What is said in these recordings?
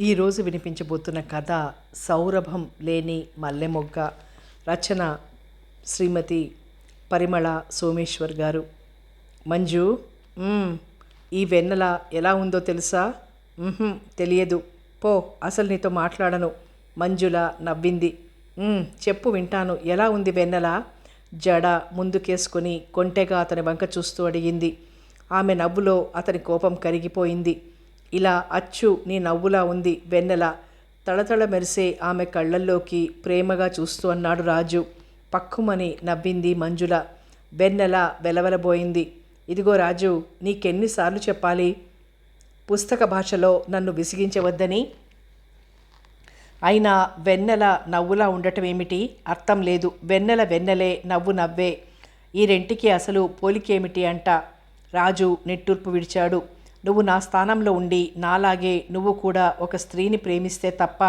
ఈరోజు వినిపించబోతున్న కథ సౌరభం లేని మల్లెమొగ్గ రచన శ్రీమతి పరిమళ సోమేశ్వర్ గారు. మంజు ఈ వెన్నెల ఎలా ఉందో తెలుసా? తెలియదు. పో అసలు నీతో మాట్లాడను. మంజుల నవ్వింది. చెప్పు వింటాను. ఎలా ఉంది వెన్నెల? జడ ముందుకేసుకొని కొంటెగా అతని వంక చూస్తూ అడిగింది. ఆమె నవ్వులో అతని కోపం కరిగిపోయింది. ఇలా అచ్చు నీ నవ్వులా ఉంది వెన్నెల. తళతళ మెరిసే ఆమె కళ్ళల్లోకి ప్రేమగా చూస్తూ అన్నాడు రాజు. పక్కుమని నవ్వింది మంజుల. వెన్నెల వెలవెలబోయింది. ఇదిగో రాజు నీకెన్నిసార్లు చెప్పాలి? పుస్తక భాషలో నన్ను విసిగించవద్దని? అయినా వెన్నెల నవ్వులా ఉండటం ఏమిటి? అర్థం లేదు. వెన్నెల వెన్నెలే నవ్వు నవ్వే. ఈ రెంటికి అసలు పోలికేమిటి అంట. రాజు నిట్టూర్పు విడిచాడు. నువ్వు నా స్థానంలో ఉండి నాలాగే నువ్వు కూడా ఒక స్త్రీని ప్రేమిస్తే తప్ప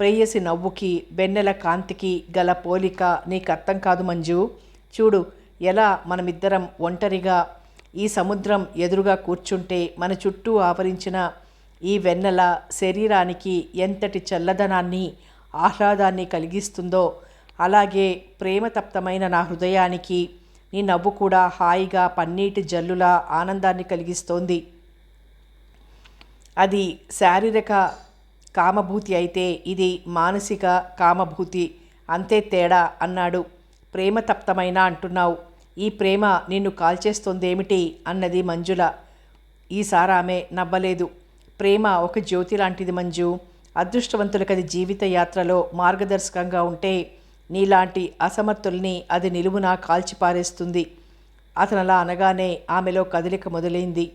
ప్రేయసి నవ్వుకి వెన్నెల కాంతికి గల పోలిక నీకు అర్థం కాదు మంజు. చూడు ఎలా మనమిద్దరం ఒంటరిగా ఈ సముద్రం ఎదురుగా కూర్చుంటే మన చుట్టూ ఆవరించిన ఈ వెన్నెల శరీరానికి ఎంతటి చల్లదనాన్ని ఆహ్లాదాన్ని కలిగిస్తుందో అలాగే ప్రేమతప్తమైన నా హృదయానికి నీ నవ్వు కూడా హాయిగా పన్నీటి జల్లులా ఆనందాన్ని కలిగిస్తోంది. అది శారీరక కామభూతి అయితే ఇది మానసిక కామభూతి. అంతే తేడా అన్నాడు. ప్రేమ తప్తమైనా అంటున్నావు. ఈ ప్రేమ నిన్ను కాల్చేస్తోందేమిటి అన్నది మంజుల. ఈసారి ఆమె నవ్వలేదు. ప్రేమ ఒక జ్యోతి లాంటిది మంజు. అదృష్టవంతులకు అది జీవిత యాత్రలో మార్గదర్శకంగా ఉంటే నీలాంటి అసమర్థుల్ని అది నిలువునా కాల్చిపారేస్తుంది. అతను అలా అనగానే ఆమెలో కదలిక మొదలైంది.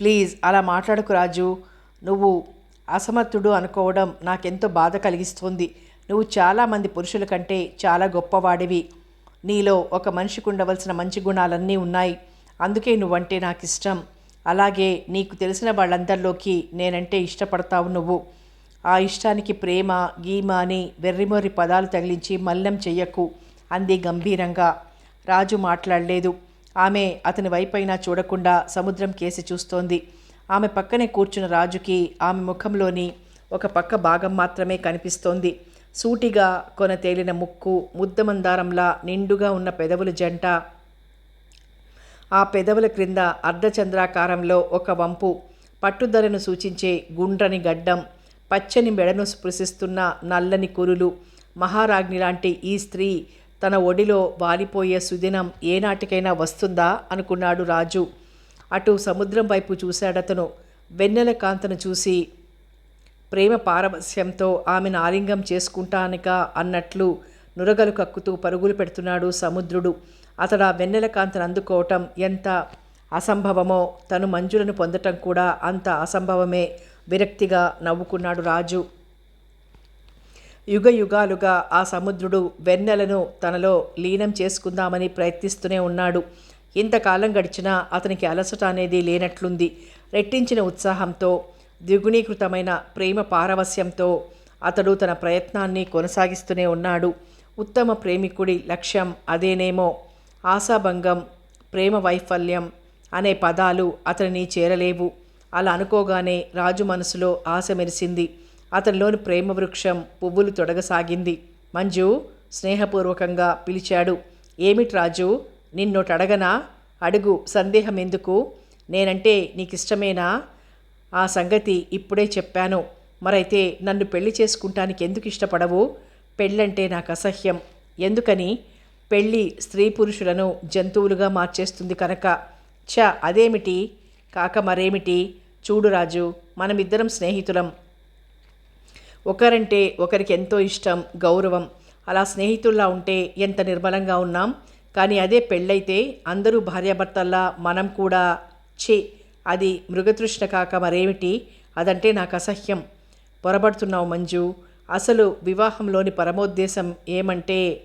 ప్లీజ్ అలా మాట్లాడకు రాజు. నువ్వు అసమర్థుడు అనుకోవడం నాకెంతో బాధ కలిగిస్తుంది. నువ్వు చాలామంది పురుషుల కంటే చాలా గొప్పవాడివి. నీలో ఒక మనిషికి ఉండవలసిన మంచి గుణాలన్నీ ఉన్నాయి. అందుకే నువ్వంటే నాకు ఇష్టం అలాగే నీకు తెలిసిన వాళ్ళందరిలోకి నేనంటే ఇష్టపడతావు నువ్వు. ఆ ఇష్టానికి ప్రేమ గీమ అని వెర్రిమొర్రి పదాలు తగిలించి మల్లెం చెయ్యకు అంది గంభీరంగా. రాజు మాట్లాడలేదు. ఆమె అతని వైపైనా చూడకుండా సముద్రం కేసి చూస్తోంది. ఆమె పక్కనే కూర్చున్న రాజుకి ఆమె ముఖంలోని ఒక పక్క భాగం మాత్రమే కనిపిస్తోంది. సూటిగా కొన తేలిన ముక్కు ముద్దమందారంలా నిండుగా ఉన్న పెదవుల జంట ఆ పెదవుల క్రింద అర్ధచంద్రాకారంలో ఒక వంపు పట్టుదలను సూచించే గుండ్రని గడ్డం పచ్చని మెడను స్పృశిస్తున్న నల్లని కురులు మహారాజ్ఞి లాంటి ఈ స్త్రీ తన ఒడిలో వాలిపోయే సుదినం ఏనాటికైనా వస్తుందా? అనుకున్నాడు రాజు. అటు సముద్రం వైపు చూశాడతను. వెన్నెల కాంతను చూసి ప్రేమ పారవస్యంతో ఆమెను ఆలింగం చేసుకుంటానిక అన్నట్లు నురగలు కక్కుతూ పరుగులు పెడుతున్నాడు సముద్రుడు. అతడు ఆ వెన్నెల కాంతను అందుకోవటం ఎంత అసంభవమో తను మంజులను పొందటం కూడా అంత అసంభవమే విరక్తిగా నవ్వుకున్నాడు రాజు. యుగ యుగాలుగా ఆ సముద్రుడు వెన్నెలను తనలో లీనం చేసుకుందామని ప్రయత్నిస్తూనే ఉన్నాడు. ఇంతకాలం గడిచినా అతనికి అలసట అనేది లేనట్లుంది. రెట్టించిన ఉత్సాహంతో ద్విగుణీకృతమైన ప్రేమ పారవస్యంతో అతడు తన ప్రయత్నాన్ని కొనసాగిస్తూనే ఉన్నాడు. ఉత్తమ ప్రేమికుడి లక్ష్యం అదేనేమో ఆశాభంగం ప్రేమ వైఫల్యం అనే పదాలు అతనిని చేరలేవు. అలా అనుకోగానే రాజు మనసులో ఆశ మెరిసింది. అతనిలోని ప్రేమ వృక్షం పువ్వులు తొడగసాగింది. మంజు స్నేహపూర్వకంగా పిలిచాడు. ఏమిటి రాజు నిన్నోటడగనా? అడుగు సందేహం ఎందుకు నేనంటే నీకు ఇష్టమేనా ఆ సంగతి ఇప్పుడే చెప్పాను. మరైతే నన్ను పెళ్ళి చేసుకుంటానికి ఎందుకు ఇష్టపడవు? పెళ్ళంటే నాకు అసహ్యం ఎందుకని? పెళ్ళి స్త్రీ పురుషులను జంతువులుగా మార్చేస్తుంది కనుక. ఛ అదేమిటి? కాక మరేమిటి? చూడు రాజు మనమిద్దరం స్నేహితులం. ఒకరంటే ఒకరికి ఎంతో ఇష్టం గౌరవం. అలా స్నేహితుల్లా ఉంటే ఎంత నిర్మలంగా ఉన్నాం. కానీ అదే పెళ్ళైతే అందరూ భార్యాభర్తల్లా మనం కూడా ఛే అది మృగతృష్ణ కాక మరేమిటి? అదంటే నాకు అసహ్యం. పొరబడుతున్నావు మంజు. అసలు వివాహంలోని పరమోద్దేశం ఏమంటే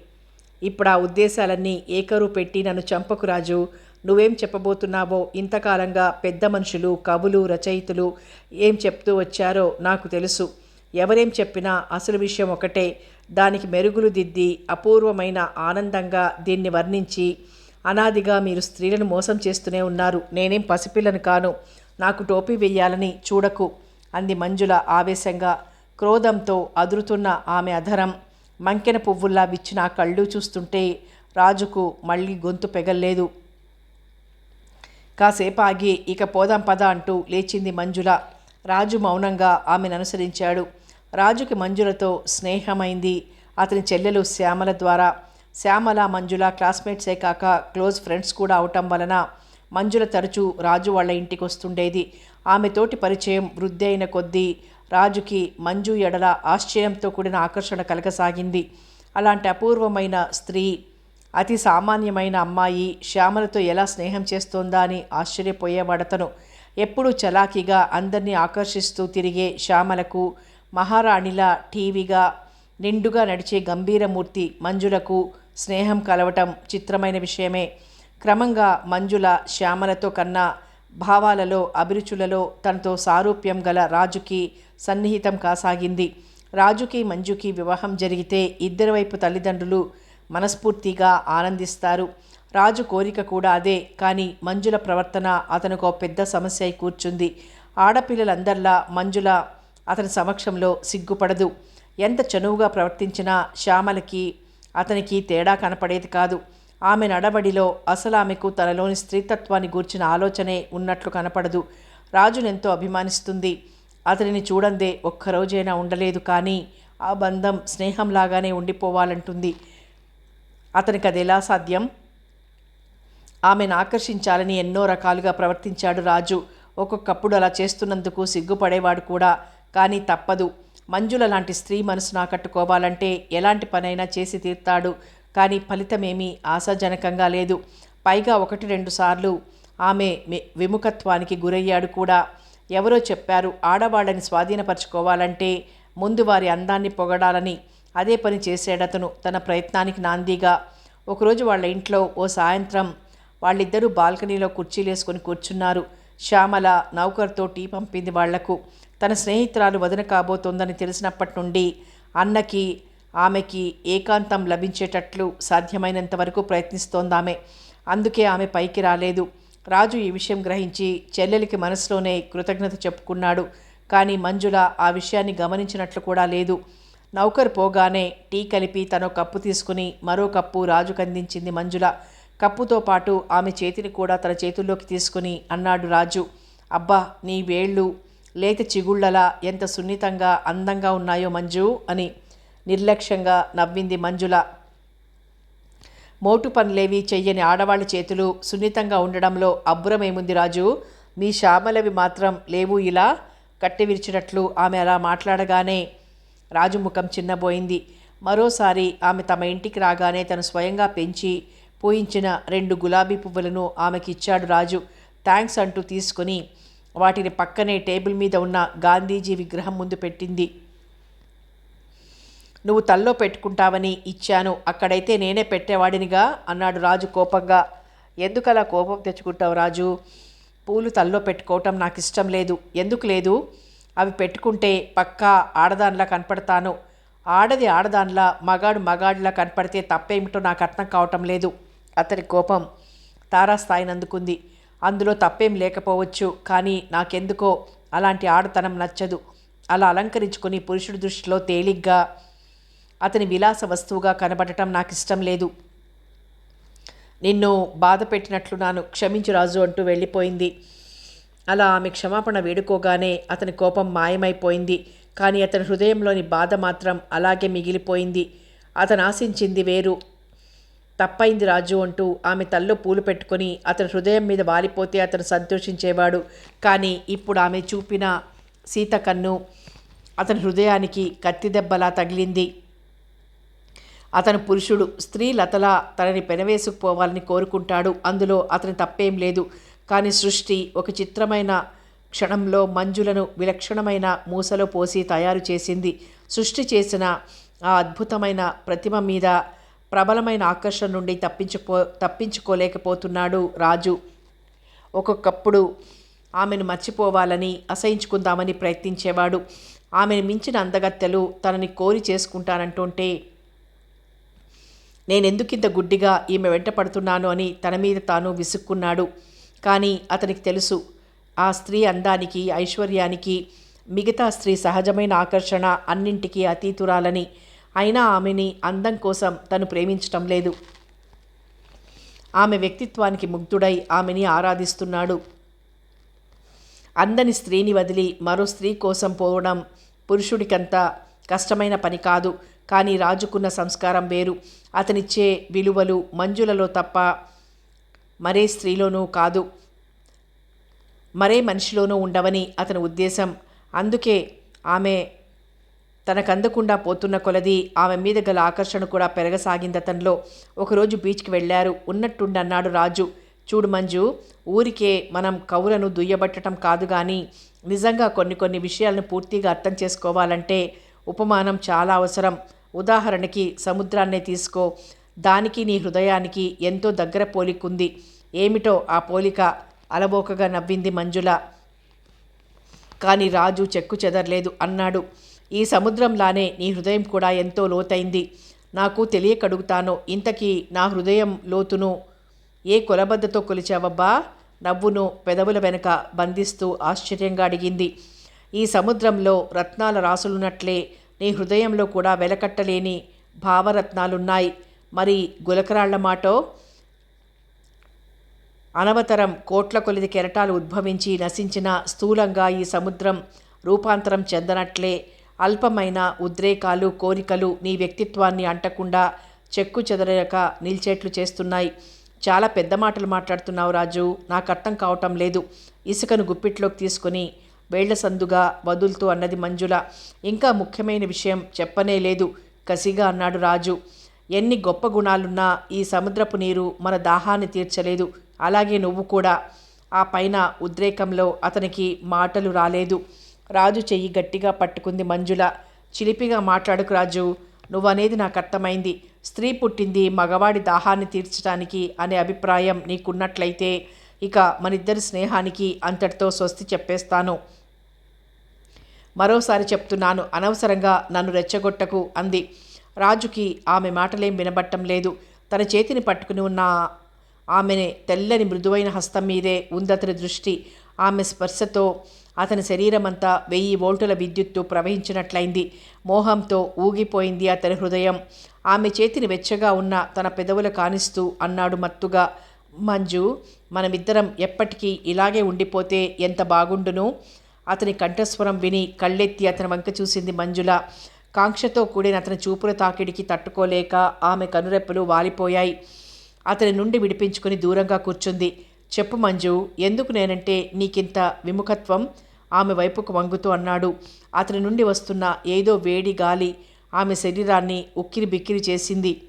ఇప్పుడు ఆ ఉద్దేశాలన్నీ ఏకరు పెట్టి నన్ను చంపకు రాజు. నువ్వేం చెప్పబోతున్నావో ఇంతకాలంగా పెద్ద మనుషులు కవులు రచయితలు ఏం చెప్తూ వచ్చారో నాకు తెలుసు. ఎవరేం చెప్పినా అసలు విషయం ఒకటే. దానికి మెరుగులు దిద్ది అపూర్వమైన ఆనందంగా దీన్ని వర్ణించి అనాదిగా మీరు స్త్రీలను మోసం చేస్తూనే ఉన్నారు. నేనేం పసిపిల్లను కాను. నాకు టోపీ వెయ్యాలని చూడకు అంది మంజుల ఆవేశంగా. క్రోధంతో అదురుతున్న ఆమె అధరం. మంకెన పువ్వుల్లా విచ్చిన కళ్ళు చూస్తుంటే రాజుకు మళ్ళీ గొంతు పెగల్లేదు. కాసేపు ఆగి ఇక పోదాం పద అంటూ లేచింది మంజుల. రాజు మౌనంగా ఆమెను అనుసరించాడు రాజుకి మంజులతో స్నేహమైంది. అతని చెల్లెలు శ్యామల ద్వారా. శ్యామల మంజుల క్లాస్మేట్సే కాక క్లోజ్ ఫ్రెండ్స్ కూడా అవటం వలన మంజుల తరచూ రాజు వాళ్ళ ఇంటికి వస్తుండేది ఆమెతోటి పరిచయం వృద్ధి అయిన కొద్దీ రాజుకి మంజు ఎడల ఆశ్చర్యంతో కూడిన ఆకర్షణ కలగసాగింది. అలాంటి అపూర్వమైన స్త్రీ అతి సామాన్యమైన అమ్మాయి శ్యామలతో ఎలా స్నేహం చేస్తోందా అని ఆశ్చర్యపోయేవాడతను. ఎప్పుడూ చలాకీగా అందరినీ ఆకర్షిస్తూ తిరిగే శ్యామలకు మహారాణిలా టీవీగా నిండుగా నడిచే గంభీరమూర్తి మంజులకు స్నేహం కలవటం చిత్రమైన విషయమే. క్రమంగా మంజుల శ్యామలతో కన్నా భావాలలో అభిరుచులలో తనతో సారూప్యం గల రాజుకి సన్నిహితం కాసాగింది. రాజుకి మంజుకి వివాహం జరిగితే ఇద్దరి వైపు తల్లిదండ్రులు మనస్ఫూర్తిగా ఆనందిస్తారు. రాజు కోరిక కూడా అదే. కానీ మంజుల ప్రవర్తన అతనికి ఒక పెద్ద సమస్య అయి కూర్చుంది. ఆడపిల్లలందరిలా మంజుల అతని సమక్షంలో సిగ్గుపడదు. ఎంత చనువుగా ప్రవర్తించినా శ్యామలకి అతనికి తేడా కనపడేది కాదు. ఆమె నడబడిలో అసలు ఆమెకు తనలోని స్త్రీతత్వాన్ని గూర్చిన ఆలోచనే ఉన్నట్లు కనపడదు. రాజునెంతో అభిమానిస్తుంది. అతనిని చూడందే ఒక్కరోజైనా ఉండలేదు కానీ ఆ బంధం స్నేహంలాగానే ఉండిపోవాలంటుంది. అతనికి అది ఎలా సాధ్యం? ఆమెను ఆకర్షించాలని ఎన్నో రకాలుగా ప్రవర్తించాడు రాజు. ఒక్కొక్కప్పుడు అలా చేస్తున్నందుకు సిగ్గుపడేవాడు కూడా. కానీ తప్పదు. మంజుల లాంటి స్త్రీ మనసును ఆకట్టుకోవాలంటే ఎలాంటి పనైనా చేసి తీర్తాడు. కానీ ఫలితమేమీ ఆశాజనకంగా లేదు. పైగా ఒకటి రెండు సార్లు ఆమె మి- విముఖత్వానికి గురయ్యాడు కూడా. ఎవరో చెప్పారు ఆడవాళ్ళని స్వాధీనపరచుకోవాలంటే ముందు వారి అందాన్ని పొగడాలని. అదే పని చేసేడతను తన ప్రయత్నానికి నాందీగా. ఒకరోజు వాళ్ళ ఇంట్లో ఓ సాయంత్రం వాళ్ళిద్దరూ బాల్కనీలో కుర్చీలేసుకొని కూర్చున్నారు. శ్యామల నౌకర్తో టీ పంపింది వాళ్ళకు. తన స్నేహితురాలు వదిన కాబోతోందని తెలిసినప్పటి నుండి అన్నకి ఆమెకి ఏకాంతం లభించేటట్లు సాధ్యమైనంత వరకు ప్రయత్నిస్తోందామె అందుకే ఆమె పైకి రాలేదు. రాజు ఈ విషయం గ్రహించి చెల్లెలికి మనసులోనే కృతజ్ఞత చెప్పుకున్నాడు. కానీ మంజుల ఆ విషయాన్ని గమనించినట్లు కూడా లేదు. నౌకర్ పోగానే టీ కలిపి తన కప్పు తీసుకుని మరో కప్పు రాజుకు అందించింది మంజుల. కప్పుతో పాటు ఆమె చేతిని కూడా తన చేతుల్లోకి తీసుకుని అన్నాడు రాజు అబ్బా నీ వేళ్ళు లేత చిగుళ్ళలా ఎంత సున్నితంగా అందంగా ఉన్నాయో మంజు అని నిర్లక్ష్యంగా నవ్వింది మంజుల. మోటు పనులేవి చెయ్యని ఆడవాళ్ళ చేతులు సున్నితంగా ఉండడంలో అబ్బురమేముంది రాజు? మీ శ్యామలవి మాత్రం లేవు ఇలా? కట్టి విరిచినట్లు ఆమె అలా మాట్లాడగానే రాజు ముఖం చిన్నబోయింది. మరోసారి ఆమె తమ ఇంటికి రాగానే తను స్వయంగా పెంచి పూయించిన రెండు గులాబీ పువ్వులను ఆమెకి ఇచ్చాడు రాజు. థ్యాంక్స్ అంటూ తీసుకొని వాటిని పక్కనే టేబుల్ మీద ఉన్న గాంధీజీ విగ్రహం ముందు పెట్టింది. నువ్వు తల్లో పెట్టుకుంటావని ఇచ్చాను. అక్కడైతే నేనే పెట్టేవాడినిగా అన్నాడు రాజు కోపంగా. ఎందుకలా కోపం తెచ్చుకుంటావు రాజు? పూలు తల్లో పెట్టుకోవటం నాకు ఇష్టం లేదు. ఎందుకు లేదు? అవి పెట్టుకుంటే పక్కా ఆడదానిలా కనపడతాను. ఆడది ఆడదానిలా మగాడు మగాడిలా కనపడితే తప్పేమిటో నాకు అర్థం కావటం లేదు. అతని కోపం తారాస్థాయిని అందుకుంది అందులో తప్పేం లేకపోవచ్చు కానీ నాకెందుకో అలాంటి ఆడతనం నచ్చదు. అలా అలంకరించుకొని పురుషుడి దృష్టిలో తేలిగ్గా అతని విలాస వస్తువుగా కనబడటం నాకు ఇష్టం లేదు. నిన్ను బాధ పెట్టినట్లు నాను క్షమించు రాజు అంటూ వెళ్ళిపోయింది. అలా ఆమె క్షమాపణ వేడుకోగానే అతని కోపం మాయమైపోయింది కానీ అతని హృదయంలోని బాధ మాత్రం అలాగే మిగిలిపోయింది. అతను ఆశించింది వేరు. తప్పైంది రాజు అంటూ ఆమె తల్లో పూలు పెట్టుకొని అతని హృదయం మీద వాలిపోతే అతను సంతోషించేవాడు. కానీ ఇప్పుడు ఆమె చూపిన సీత కన్ను అతని హృదయానికి కత్తి దెబ్బలా తగిలింది. అతను పురుషుడు స్త్రీ లతలా తనని పెనవేసుకుపోవాలని కోరుకుంటాడు. అందులో అతని తప్పేం లేదు. కానీ సృష్టి ఒక చిత్రమైన క్షణంలో మంజులను విలక్షణమైన మూసలో పోసి తయారు చేసింది. సృష్టి చేసిన ఆ అద్భుతమైన ప్రతిమ మీద ప్రబలమైన ఆకర్షణ నుండి తప్పించుకో తప్పించుకోలేకపోతున్నాడు రాజు. ఒక్కొక్కప్పుడు ఆమెను మర్చిపోవాలని అసహించుకుందామని ప్రయత్నించేవాడు. ఆమెను మించిన అందగత్తెలు తనని కోరి చేసుకుంటానంటుంటే నేనెందుకింత గుడ్డిగా ఈమె వెంట పడుతున్నాను అని తన మీద తాను విసుక్కున్నాడు. కానీ అతనికి తెలుసు ఆ స్త్రీ అందానికి ఐశ్వర్యానికి మిగతా స్త్రీ సహజమైన ఆకర్షణ అన్నింటికీ అతీతురాలని. అయినా ఆమెని అందం కోసం తను ప్రేమించటం లేదు. ఆమె వ్యక్తిత్వానికి ముగ్ధుడై ఆమెని ఆరాధిస్తున్నాడు. అందని స్త్రీని వదిలి మరో స్త్రీ కోసం పోవడం పురుషుడికంత కష్టమైన పని కాదు కానీ రాజుకున్న సంస్కారం వేరు. అతనిచ్చే విలువలు మంజులలో తప్ప మరే స్త్రీలోనూ కాదు. మరే మనిషిలోనూ ఉండవని అతని ఉద్దేశం. అందుకే ఆమె తనకందకుండా పోతున్న కొలది ఆమె మీద గల ఆకర్షణ కూడా పెరగసాగింది ఒకరోజు బీచ్కి వెళ్ళారు. ఉన్నట్టుండన్నాడు రాజు. చూడు మంజు ఊరికే మనం కవులను దుయ్యబట్టడం కాదు కానీ నిజంగా కొన్ని కొన్ని విషయాలను పూర్తిగా అర్థం చేసుకోవాలంటే ఉపమానం చాలా అవసరం. ఉదాహరణకి సముద్రాన్నే తీసుకో. దానికి నీ హృదయానికి ఎంతో దగ్గర పోలికుంది. ఏమిటో ఆ పోలిక అలబోకగా నవ్వింది మంజుల. కానీ రాజు చెక్కు చెదరలేదు అన్నాడు. ఈ సముద్రంలానే నీ హృదయం కూడా ఎంతో లోతైంది. నాకు తెలియకడుగుతాను. ఇంతకీ నా హృదయం లోతును ఏ కొలబద్దతో కొలిచావబ్బా? నవ్వును పెదవుల వెనుక బంధిస్తూ ఆశ్చర్యంగా అడిగింది. ఈ సముద్రంలో రత్నాల రాసులున్నట్లే నీ హృదయంలో కూడా వెలకట్టలేని భావరత్నాలున్నాయి. మరి గులకరాళ్ళ మాటో? అనవతరం కోట్ల కొలిది కెరటాలు ఉద్భవించి నశించిన స్థూలంగా ఈ సముద్రం రూపాంతరం చెందనట్లే అల్పమైన ఉద్రేకాలు కోరికలు నీ వ్యక్తిత్వాన్ని అంటకుండా చెక్కు చెదరక నిల్చేట్లు చేస్తున్నాయి. చాలా పెద్ద మాటలు మాట్లాడుతున్నావు రాజు. నాకు అర్థం కావటం లేదు. ఇసుకను గుప్పిట్లోకి తీసుకుని వేళ్ళ సందుగా వదులుతూ అన్నది మంజుల. ఇంకా ముఖ్యమైన విషయం చెప్పనే లేదు. కసిగా అన్నాడు రాజు. ఎన్ని గొప్ప గుణాలున్నా ఈ సముద్రపు నీరు మన దాహాన్ని తీర్చలేదు. అలాగే నువ్వు కూడా. ఆ పైన ఉద్రేకంలో అతనికి మాటలు రాలేదు. రాజు చెయ్యి గట్టిగా పట్టుకుంది మంజుల. చిలిపిగా మాట్లాడుకు రాజు నువ్వనేది నాకు అర్థమైంది స్త్రీ పుట్టింది మగవాడి దాహాన్ని తీర్చడానికి అనే అభిప్రాయం నీకున్నట్లయితే ఇక మనిద్దరి స్నేహానికి అంతటితో స్వస్తి చెప్పేస్తాను. మరోసారి చెప్తున్నాను అనవసరంగా నన్ను రెచ్చగొట్టకు అంది. రాజుకి ఆమె మాటలేం వినబట్టం లేదు. తన చేతిని పట్టుకుని ఉన్న ఆమెని తెల్లని మృదువైన హస్తం మీదే ఉందతని దృష్టి. ఆమె స్పర్శతో అతని శరీరమంతా వెయ్యి వోల్టుల విద్యుత్తు ప్రవహించినట్లయింది. మోహంతో ఊగిపోయింది అతని హృదయం. ఆమె చేతిని వెచ్చగా ఉన్న తన పెదవులు కానిస్తూ అన్నాడు మత్తుగా మంజు మనమిద్దరం ఎప్పటికీ ఇలాగే ఉండిపోతే ఎంత బాగుండును? అతని కంఠస్వరం విని కళ్ళెత్తి అతని వంక చూసింది మంజుల. కాంక్షతో కూడిన అతని చూపుల తాకిడికి తట్టుకోలేక ఆమె కనురెప్పలు వాలిపోయాయి. అతని నుండి విడిపించుకుని దూరంగా కూర్చుంది. చెప్పు మంజు ఎందుకు నేనంటే నీకింత విముఖత్వం? ఆమె వైపుకు వంగుతూ అన్నాడు. అతని నుండి వస్తున్న ఏదో వేడి గాలి ఆమె శరీరాన్ని ఉక్కిరి బిక్కిరి చేసింది.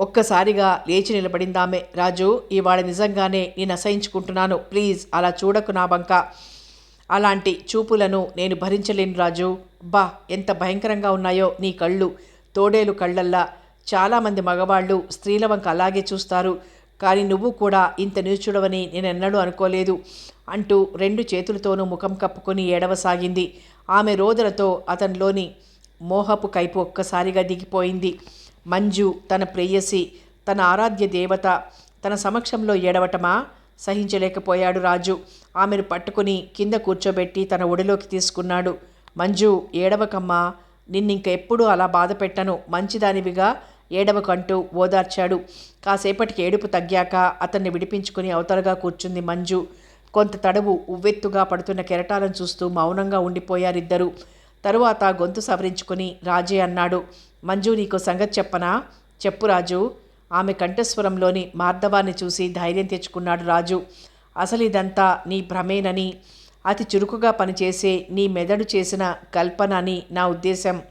ఒక్కసారిగా లేచి నిలబడిందామె. రాజు ఇవాళ నిజంగానే నేను అసహించుకుంటున్నాను. ప్లీజ్ అలా చూడకు నా బంక. అలాంటి చూపులను నేను భరించలేను రాజు. బా ఎంత భయంకరంగా ఉన్నాయో నీ కళ్ళు. తోడేలు కళ్ళల్లా చాలామంది మగవాళ్ళు స్త్రీల వంక అలాగే చూస్తారు. కానీ నువ్వు కూడా ఇంత నీచుడవని నేను ఎన్నడూ అనుకోలేదు. అంటూ రెండు చేతులతోనూ ముఖం కప్పుకొని ఏడవసాగింది. ఆమె రోదనతో అతనిలోని మోహపు కైపు ఒక్కసారిగా దిగిపోయింది. మంజు తన ప్రేయసి తన ఆరాధ్య దేవత తన సమక్షంలో ఏడవటమా? సహించలేకపోయాడు రాజు. ఆమెను పట్టుకుని కింద కూర్చోబెట్టి తన ఒడిలోకి తీసుకున్నాడు. మంజు ఏడవకమ్మా నిన్నింక ఎప్పుడూ అలా బాధ పెట్టను మంచిదానివిగా ఏడవకంటూ ఓదార్చాడు. కాసేపటికి ఏడుపు తగ్గాక అతన్ని విడిపించుకుని అవతలగా కూర్చుంది మంజు. కొంత తడవు ఉవ్వెత్తుగా పడుతున్న కెరటాలను చూస్తూ మౌనంగా ఉండిపోయారిద్దరూ. తరువాత గొంతు సవరించుకుని రాజే అన్నాడు. మంజు నీకు సంగతి చెప్పనా? చెప్పు రాజు. ఆమె కంఠస్వరంలోని మార్ధవాన్ని చూసి ధైర్యం తెచ్చుకున్నాడు రాజు. అసలు ఇదంతా నీ భ్రమేనని అతి చురుకుగా పనిచేసే నీ మెదడు చేసిన కల్పన అని నా ఉద్దేశం.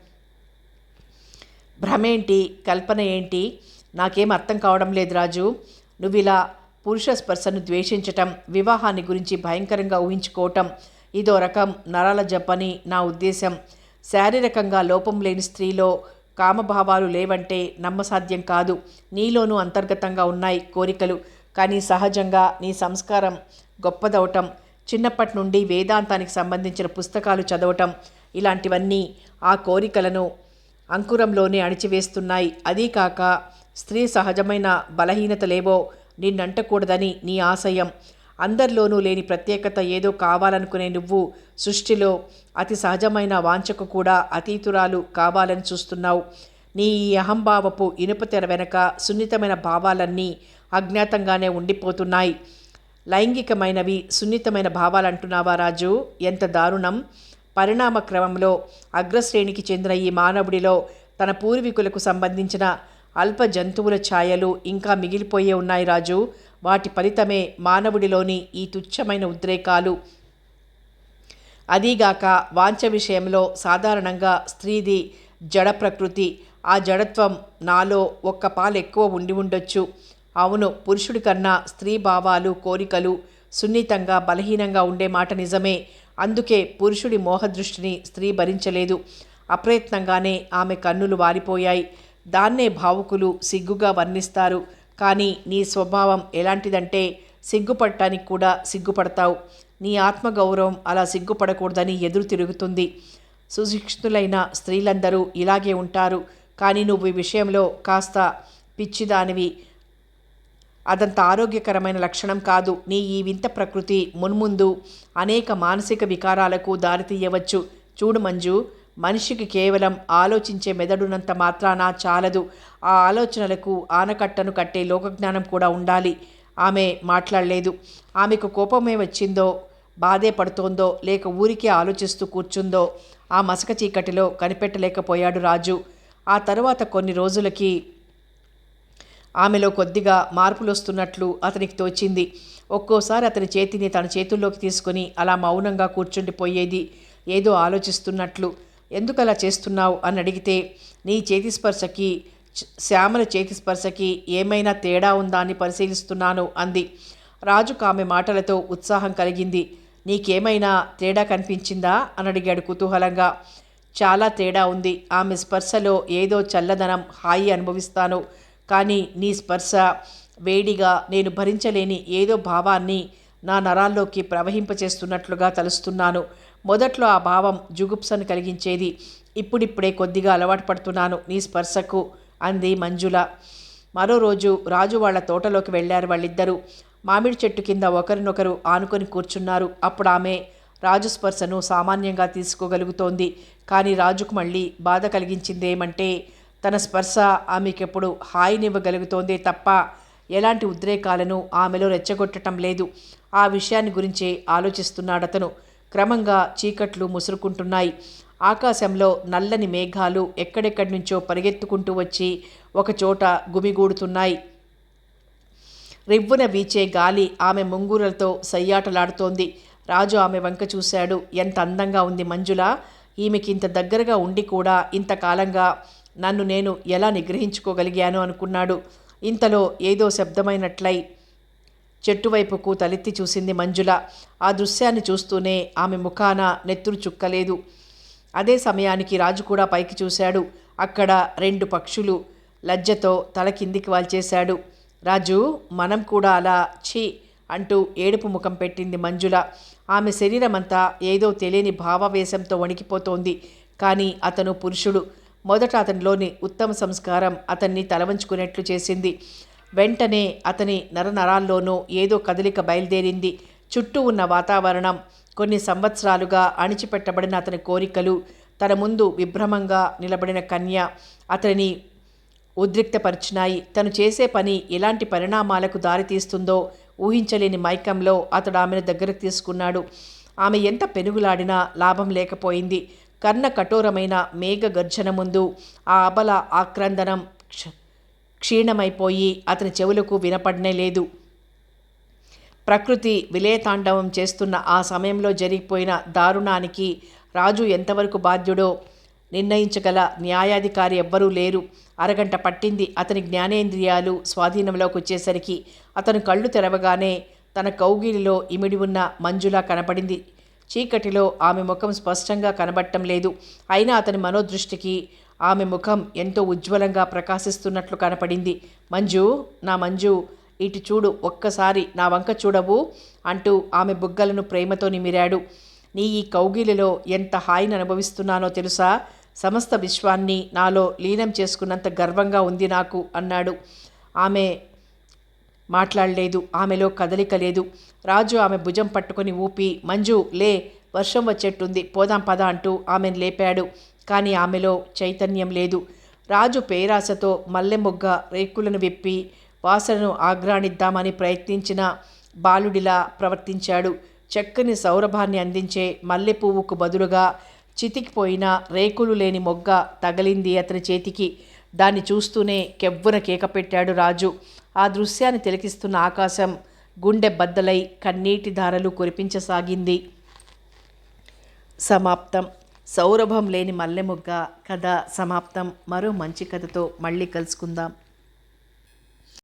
భ్రమేంటి? కల్పన ఏంటి? నాకేం అర్థం కావడం లేదు రాజు. నువ్వు ఇలా పురుష స్పర్శను ద్వేషించటం వివాహాన్ని గురించి భయంకరంగా ఊహించుకోవటం ఇదో రకం నరాల జబ్బని నా ఉద్దేశం. శారీరకంగా లోపం లేని స్త్రీలో కామభావాలు లేవంటే నమ్మసాధ్యం కాదు. నీలోనూ అంతర్గతంగా ఉన్నాయి కోరికలు. కానీ సహజంగా నీ సంస్కారం గొప్పదవటం చిన్నప్పటి నుండి వేదాంతానికి సంబంధించిన పుస్తకాలు చదవటం ఇలాంటివన్నీ ఆ కోరికలను అంకురంలోనే అణిచివేస్తున్నాయి. అదీకాక స్త్రీ సహజమైన బలహీనతలేవో నిన్నంటకూడదని నీ ఆశయం. అందరిలోనూ లేని ప్రత్యేకత ఏదో కావాలనుకునే నువ్వు సృష్టిలో అతి సహజమైన వాంఛకు కూడా అతీతురాలు కావాలని చూస్తున్నావు. నీ ఈ అహంభావపు ఇనుప తెర వెనక సున్నితమైన భావాలన్నీ అజ్ఞాతంగానే ఉండిపోతున్నాయి. లైంగికమైనవి సున్నితమైన భావాలంటున్నావా రాజు? ఎంత దారుణం! పరిణామ క్రమంలో అగ్రశ్రేణికి చెందిన ఈ మానవుడిలో తన పూర్వీకులకు సంబంధించిన అల్ప జంతువుల ఛాయలు ఇంకా మిగిలిపోయే ఉన్నాయి రాజు. వాటి ఫలితమే మానవుడిలోని ఈ తుచ్చమైన ఉద్రేకాలు. అదీగాక వాంఛ విషయంలో సాధారణంగా స్త్రీది జడ ప్రకృతి ఆ జడత్వం నాలో ఒక్క పాలు ఎక్కువ ఉండి ఉండొచ్చు. అవును పురుషుడి కన్నా స్త్రీ భావాలు కోరికలు సున్నితంగా బలహీనంగా ఉండే మాట నిజమే. అందుకే పురుషుడి మోహదృష్టిని స్త్రీ భరించలేదు. అప్రయత్నంగానే ఆమె కన్నులు వారిపోయాయి దాన్నే భావుకులు సిగ్గుగా వర్ణిస్తారు. కానీ నీ స్వభావం ఎలాంటిదంటే సిగ్గుపడటానికి కూడా సిగ్గుపడతావు. నీ ఆత్మగౌరవం అలా సిగ్గుపడకూడదని ఎదురు తిరుగుతుంది. సుశిక్షితులైన స్త్రీలందరూ ఇలాగే ఉంటారు. కానీ నువ్వు ఈ విషయంలో కాస్త పిచ్చిదానివి. అదంత ఆరోగ్యకరమైన లక్షణం కాదు. నీ ఈ వింత ప్రకృతి మున్ముందు అనేక మానసిక వికారాలకు దారితీయవచ్చు. చూడు మంజు మనిషికి కేవలం ఆలోచించే మెదడునంత మాత్రాన చాలదు. ఆ ఆలోచనలకు ఆనకట్టను కట్టే లోకజ్ఞానం కూడా ఉండాలి. ఆమె మాట్లాడలేదు. ఆమెకు కోపమే వచ్చిందో బాధే పడుతోందో లేక ఊరికే ఆలోచిస్తూ కూర్చుందో ఆ మసక చీకటిలో కనిపెట్టలేకపోయాడు రాజు. ఆ తరువాత కొన్ని రోజులకి ఆమెలో కొద్దిగా మార్పులు వస్తున్నట్లు అతనికి తోచింది. ఒక్కోసారి అతని చేతిని తన చేతుల్లోకి తీసుకుని అలా మౌనంగా కూర్చుండిపోయేది. ఏదో ఆలోచిస్తున్నట్లు ఎందుకు అలా చేస్తున్నావు? అని అడిగితే నీ చేతి స్పర్శకి శ్యామల చేతి స్పర్శకి ఏమైనా తేడా ఉందా అని పరిశీలిస్తున్నాను అంది. రాజుకు ఆమె మాటలతో ఉత్సాహం కలిగింది. నీకేమైనా తేడా కనిపించిందా? అని అడిగాడు కుతూహలంగా. చాలా తేడా ఉంది. ఆమె స్పర్శలో ఏదో చల్లదనం హాయి అనుభవిస్తాను. కానీ నీ స్పర్శ వేడిగా నేను భరించలేని ఏదో భావాన్ని నా నరాల్లోకి ప్రవహింపచేస్తున్నట్లుగా తలుస్తున్నాను. మొదట్లో ఆ భావం జుగుప్సను కలిగించేది. ఇప్పుడిప్పుడే కొద్దిగా అలవాటు పడుతున్నాను నీ స్పర్శకు అంది మంజుల. మరో రోజు రాజు వాళ్ళ తోటలోకి వెళ్ళారు వాళ్ళిద్దరూ. మామిడి చెట్టు కింద ఒకరినొకరు ఆనుకొని కూర్చున్నారు. అప్పుడు ఆమె రాజు స్పర్శను సామాన్యంగా తీసుకోగలుగుతోంది. కానీ రాజుకు మళ్ళీ బాధ కలిగించిందేమంటే తన స్పర్శ ఆమెకెప్పుడు హాయినివ్వగలుగుతోందే తప్ప ఎలాంటి ఉద్రేకాలను ఆమెలో రెచ్చగొట్టడం లేదు. ఆ విషయాన్ని గురించే ఆలోచిస్తున్నాడతను. క్రమంగా చీకట్లు ముసురుకుంటున్నాయి. ఆకాశంలో నల్లని మేఘాలు ఎక్కడెక్కడి నుంచో పరిగెత్తుకుంటూ వచ్చి ఒకచోట గుమిగూడుతున్నాయి. రివ్వున వీచే గాలి ఆమె ముంగూరలతో సయ్యాటలాడుతోంది. రాజు ఆమె వంక చూశాడు. ఎంత అందంగా ఉంది మంజుల! ఈమెకింత దగ్గరగా ఉండి కూడా ఇంతకాలంగా నన్ను నేను ఎలా నిగ్రహించుకోగలిగాను అనుకున్నాడు. ఇంతలో ఏదో శబ్దమైనట్లయి చెట్టు వైపుకు తలెత్తి చూసింది మంజుల. ఆ దృశ్యాన్ని చూస్తూనే ఆమె ముఖాన నెత్తురు చుక్కలేదు. అదే సమయానికి రాజు కూడా పైకి చూశాడు. అక్కడ రెండు పక్షులు లజ్జతో తల కిందికి వాల్చేశాడు. రాజు మనం కూడా అలా ఛీ అంటూ ఏడుపు ముఖం పెట్టింది మంజుల. ఆమె శరీరమంతా ఏదో తెలియని భావావేశంతో వణికిపోతోంది. కానీ అతను పురుషుడు. మొదట అతనిలోని ఉత్తమ సంస్కారం అతన్ని తలవంచుకునేట్లు చేసింది. వెంటనే అతని నరనరాల్లోనూ ఏదో కదలిక బయలుదేరింది. చుట్టూ ఉన్న వాతావరణం కొన్ని సంవత్సరాలుగా అణిచిపెట్టబడిన అతని కోరికలు తన ముందు విభ్రమంగా నిలబడిన కన్య అతని ఉద్రిక్తపరిచినాయి. తను చేసే పని ఎలాంటి పరిణామాలకు దారితీస్తుందో ఊహించలేని మైకంలో అతడు ఆమెను దగ్గరకు తీసుకున్నాడు. ఆమె ఎంత పెనుగులాడినా లాభం లేకపోయింది. కర్ణ కఠోరమైన మేఘ గర్జన ముందు ఆ అబల ఆక్రందనం క్ష- క్షీణమైపోయి అతని చెవులకు వినపడనే లేదు. ప్రకృతి విలేతాండవం చేస్తున్న ఆ సమయంలో జరిగిపోయిన దారుణానికి రాజు ఎంతవరకు బాధ్యుడో నిర్ణయించగల న్యాయాధికారి ఎవ్వరూ లేరు. అరగంట పట్టింది అతని జ్ఞానేంద్రియాలు స్వాధీనంలోకి వచ్చేసరికి అతను కళ్ళు తెరవగానే తన కౌగిలిలో ఇమిడి ఉన్న మంజులా కనపడింది. చీకటిలో ఆమె ముఖం స్పష్టంగా కనబడటం లేదు. అయినా అతని మనోదృష్టికి ఆమె ముఖం ఎంతో ఉజ్వలంగా ప్రకాశిస్తున్నట్లు కనపడింది. మంజు నా మంజు ఇటు చూడు ఒక్కసారి నా వంక చూడవు అంటూ ఆమె బుగ్గలను ప్రేమతో నిమిరాడు. నీ ఈ కౌగిలిలో ఎంత హాయిని అనుభవిస్తున్నానో తెలుసా? సమస్త విశ్వాన్ని నాలో లీనం చేసుకున్నంత గర్వంగా ఉంది నాకు అన్నాడు. ఆమె మాట్లాడలేదు ఆమెలో కదలిక లేదు. రాజు ఆమె భుజం పట్టుకొని ఊపి మంజు లే వర్షం వచ్చేట్టుంది పోదాం పద అంటూ ఆమెను లేపాడు. కానీ ఆమెలో చైతన్యం లేదు. రాజు పేరాసతో మల్లె మొగ్గ రేకులను విప్పి వాసనను ఆగ్రాణిద్దామని ప్రయత్నించిన బాలుడిలా ప్రవర్తించాడు. చక్కని సౌరభాన్ని అందించే మల్లె పువ్వుకు బదులుగా చితికిపోయిన రేకులు లేని మొగ్గ తగిలింది అతని చేతికి. దాన్ని చూస్తూనే కెవ్వున కేక పెట్టాడు రాజు. ఆ దృశ్యాన్ని తిలకిస్తున్న ఆకాశం గుండె బద్దలై కన్నీటి ధారలు కురిపించసాగింది. సమాప్తం. సౌరభం లేని మల్లెమొగ్గ కథ సమాప్తం. మరో మంచి కథతో మళ్ళీ కలుసుకుందాం.